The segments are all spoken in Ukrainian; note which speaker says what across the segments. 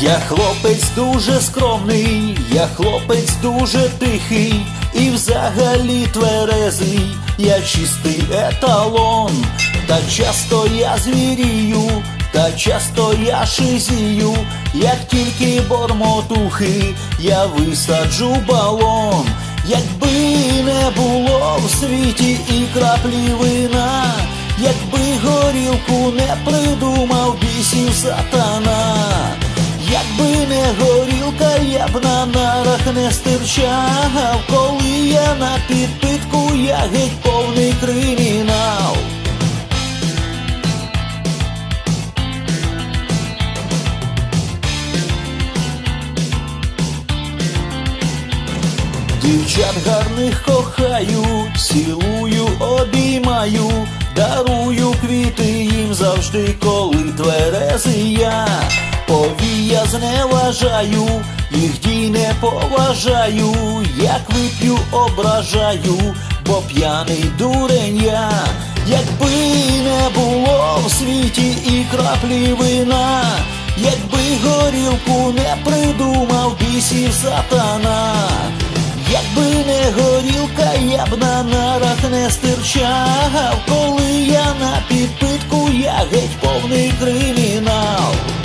Speaker 1: Я хлопець дуже скромний, я хлопець дуже тихий і взагалі тверезий, я чистий еталон, та часто я звірію, та часто я шизію, як тільки бормотухи, я висаджу балон, якби не було в світі і краплі вина, якби горілку не придумав бісів сатана. Якби не горілка, я б на нарах не стирчав, коли я на підпитку, я геть повний кримінал. Дівчат гарних кохаю, цілую, обіймаю, дарую квіти їм завжди, коли тверезий я. Повія зневажаю, їх дій не поважаю, як вип'ю, ображаю, бо п'яний дурень я. Якби не було в світі і краплі вина, якби горілку не придумав бісів сатана. Якби не горілка, я б на нарах не стирчав, коли я на підпитку, я геть повний кримінал.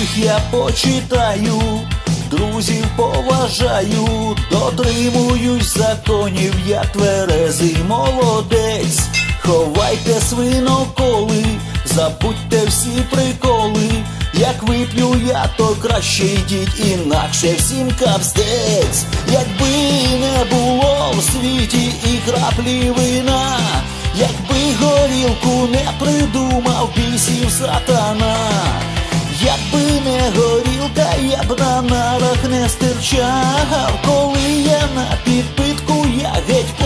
Speaker 1: Старих я почитаю, друзів поважаю, дотримуюсь законів, я тверезий молодець. Ховайте свиноколи, забудьте всі приколи. Як вип'ю я, то краще йдіть, інакше всім капстець. Якби не було в світі і краплі вина, якби горілку не придумав бісів сатана горілка, я б на нарах не стирчав, коли я на підпитку я геть.